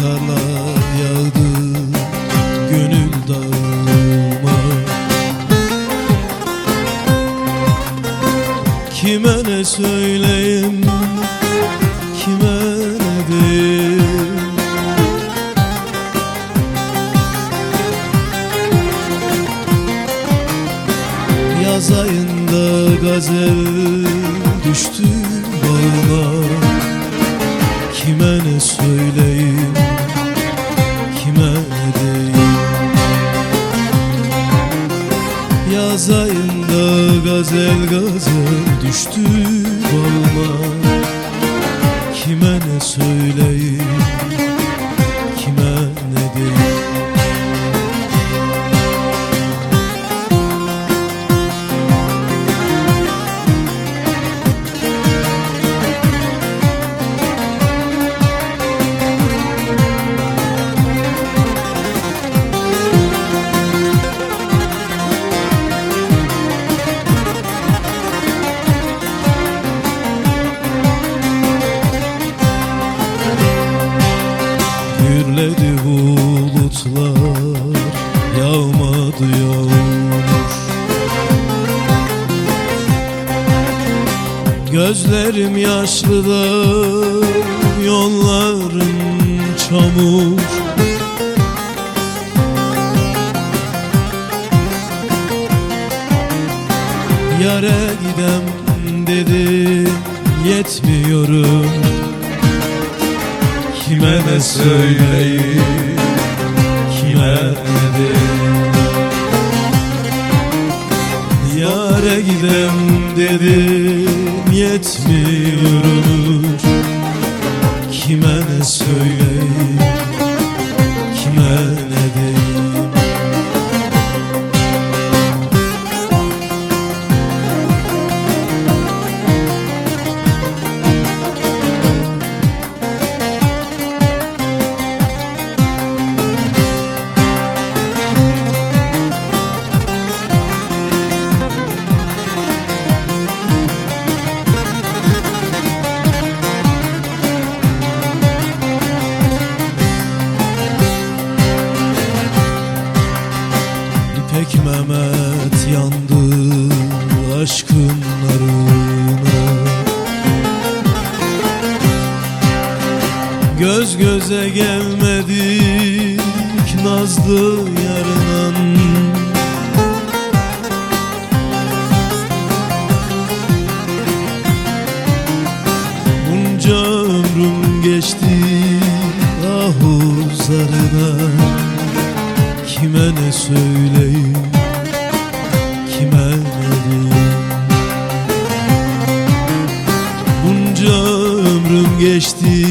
karlar yağdı gönül dağıma. Kime ne söyleyeyim kime ne diyeyim? Yaz ayında gazel düştü bağıma. Kime ne söyleyeyim Yaz ayında gazel gazel düştü bağıma Kime ne söyleyeyim Gürledi bulutlar Yağmadı yağmur Gözlerim yaşlı da Yollarım çamur. Yare gidem dedim Yetmiyorum Kime ne söyleyeyim? Kime diyeyim? Yare gidem dedim Yetmiyor Kime ne söyleyeyim aşkın narına Göz göze gelmedik nazlı yarınan Bunca ömrüm geçti ahuzlarına Kime ne söyleyeyim geçti